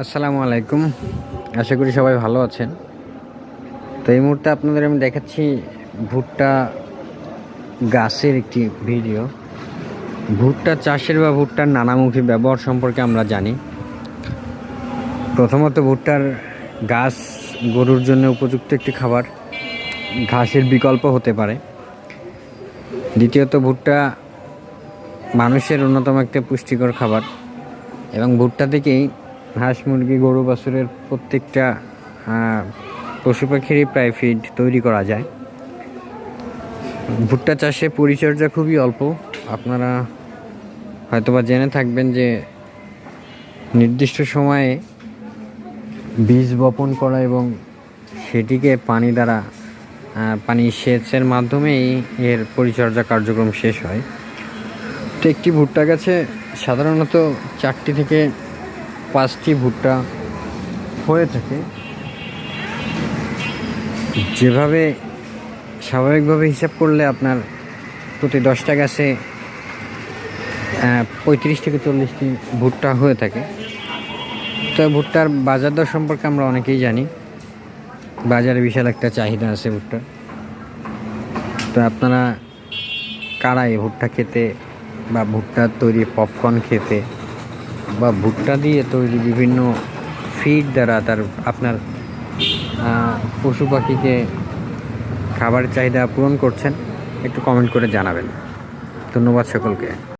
আসসালামু আলাইকুম। আশা করি সবাই ভালো আছেন। তো এই মুহূর্তে আপনাদের আমি দেখাচ্ছি ভুট্টা গাছের একটি ভিডিও। ভুট্টা চাষের বা ভুট্টার নানামুখী ব্যবহার সম্পর্কে আমরা জানি। প্রথমত ভুট্টার গাছ গরুর জন্য উপযুক্ত একটি খাবার। ঘাসের বিকল্প হতে পারে। দ্বিতীয়ত, ভুট্টা মানুষের অন্যতম একটা পুষ্টিকর খাবার। এবং ভুট্টা থেকেই হাঁস, মুরগি, গরু, বাছুরের প্রত্যেকটা পশু পাখিরই প্রায় ফিড তৈরি করা যায়। ভুট্টা চাষে পরিচর্যা খুবই অল্প। আপনারা হয়তোবা জেনে থাকবেন যে নির্দিষ্ট সময়ে বীজ বপন করা এবং সেটিকে পানি দ্বারা পানি সেচের মাধ্যমেই এর পরিচর্যা কার্যক্রম শেষ হয়। তো একটি ভুট্টা গাছে সাধারণত চারটি থেকে পাঁচটি ভুট্টা হয়ে থাকে। যেভাবে স্বাভাবিকভাবে হিসাব করলে আপনার প্রতি দশটা গাছে পঁয়ত্রিশ থেকে চল্লিশটি ভুট্টা হয়ে থাকে। তো ভুট্টার বাজার দর সম্পর্কে আমরা অনেকেই জানি। বাজারে বিশাল একটা চাহিদা আছে ভুট্টার। তো আপনারা কারা এই ভুট্টা খেতে বা ভুট্টার তৈরি পপকর্ন খেতে বা ভুট্টা দিয়ে তৈরি বিভিন্ন ফিড দ্বারা তার আপনার পশু পাখিকে খাবার চাহিদা পূরণ করছেন, একটু কমেন্ট করে জানাবেন। ধন্যবাদ সকলকে।